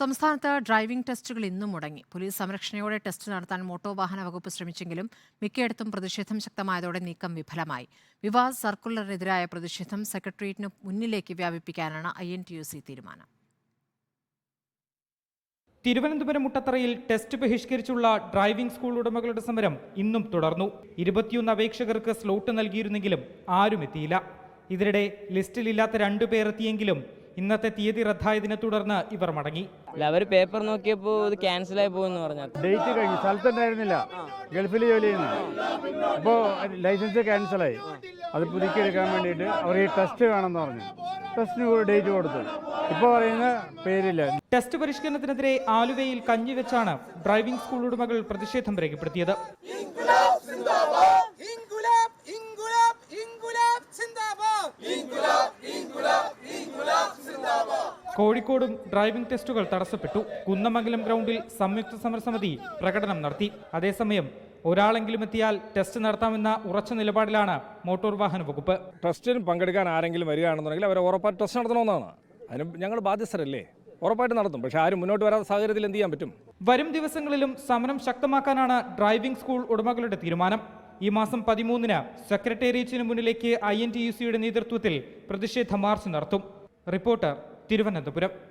സംസ്ഥാനത്ത് ഡ്രൈവിംഗ് ടെസ്റ്റുകൾ ഇന്നും മുടങ്ങി. പോലീസ് സംരക്ഷണയോടെ ടെസ്റ്റ് നടത്താൻ മോട്ടോർ വാഹന വകുപ്പ് ശ്രമിച്ചെങ്കിലും മിക്കയിടത്തും പ്രതിഷേധം ശക്തമായതോടെ നീക്കം വിഫലമായി. വിവാദ സർക്കുലറിനെതിരായ പ്രതിഷേധം സെക്രട്ടേറിയറ്റിന് മുന്നിലേക്ക് വ്യാപിപ്പിക്കാനാണ് I N T U C തീരുമാനം. തിരുവനന്തപുരം മുട്ടത്തറയിൽ ടെസ്റ്റ് ബഹിഷ്കരിച്ചുള്ള ഡ്രൈവിംഗ് സ്കൂൾ ഉടമകളുടെ സമരം ഇന്നും തുടർന്നു. ഇരുപത്തിയൊന്ന് അപേക്ഷകർക്ക് സ്ലോട്ട് നൽകിയിരുന്നെങ്കിലും ആരും എത്തിയില്ല ഇതിനിടെ ലിസ്റ്റിലില്ലാത്ത രണ്ടു പേർ എത്തിയെങ്കിലും ഇന്നത്തെ തീയതി റദ്ദായതിനെ തുടർന്ന് ഇവർ മടങ്ങി. അല്ല അവർ പേപ്പർ നോക്കിയപ്പോൾ ഇത് ക്യാൻസൽ ആയി പോകുമെന്ന് പറഞ്ഞു. ഡേറ്റ് കഴിഞ്ഞു. സ്ഥലത്തുണ്ടായിരുന്നില്ല ഗൾഫിൽ ജോലി ചെയ്യുന്നു. അപ്പോൾ ലൈസൻസ് ക്യാൻസലായി അത് പുതുക്കിയെടുക്കാൻ വേണ്ടിയിട്ട് അവർ ഈ ടെസ്റ്റ് വേണമെന്ന് പറഞ്ഞു. ടെസ്റ്റിന് ഡേറ്റ് കൊടുത്തു. ഇപ്പോൾ പറയുന്ന പേരില്ല. ടെസ്റ്റ് പരിഷ്കരണത്തിനെതിരെ ആലുവയിൽ കഞ്ഞിവെച്ചാണ് ഡ്രൈവിംഗ് സ്കൂൾ ഉടമകൾ പ്രതിഷേധം രേഖപ്പെടുത്തിയത്. കോഴിക്കോടും ഡ്രൈവിംഗ് ടെസ്റ്റുകൾ തടസ്സപ്പെട്ടു. കുന്നമംഗലം ഗ്രൗണ്ടിൽ സംയുക്ത സമരസമിതി പ്രകടനം നടത്തി. അതേസമയം ഒരാളെങ്കിലും എത്തിയാൽ ടെസ്റ്റ് നടത്താമെന്ന ഉറച്ച നിലപാടിലാണ് മോട്ടോർ വാഹന വകുപ്പ്. ടെസ്റ്റിന് പങ്കെടുക്കാൻ ആരെങ്കിലും വരികയാണെന്നുണ്ടെങ്കിൽ അവരെ ഉറപ്പായിട്ട് ടെസ്റ്റ് നടത്തണമെന്നാണ്. അതിന് ഞങ്ങൾ ബാധ്യസ്ഥരല്ലേ? ഉറപ്പായിട്ട് നടത്തും. പക്ഷേ ആരും മുന്നോട്ട് വരാത്ത സാഹചര്യത്തിൽ എന്ത് ചെയ്യാൻ പറ്റും? വരും ദിവസങ്ങളിലും സമരം ശക്തമാക്കാനാണ് ഡ്രൈവിംഗ് സ്കൂൾ ഉടമകളുടെ തീരുമാനം. ഈ മാസം പതിമൂന്നിന് സെക്രട്ടേറിയറ്റിന് മുന്നിലേക്ക് ഐ എൻ ടി യു സിയുടെ നേതൃത്വത്തിൽ പ്രതിഷേധ മാർച്ച് നടത്തും. റിപ്പോർട്ടർ തിരുവനന്തപുരം.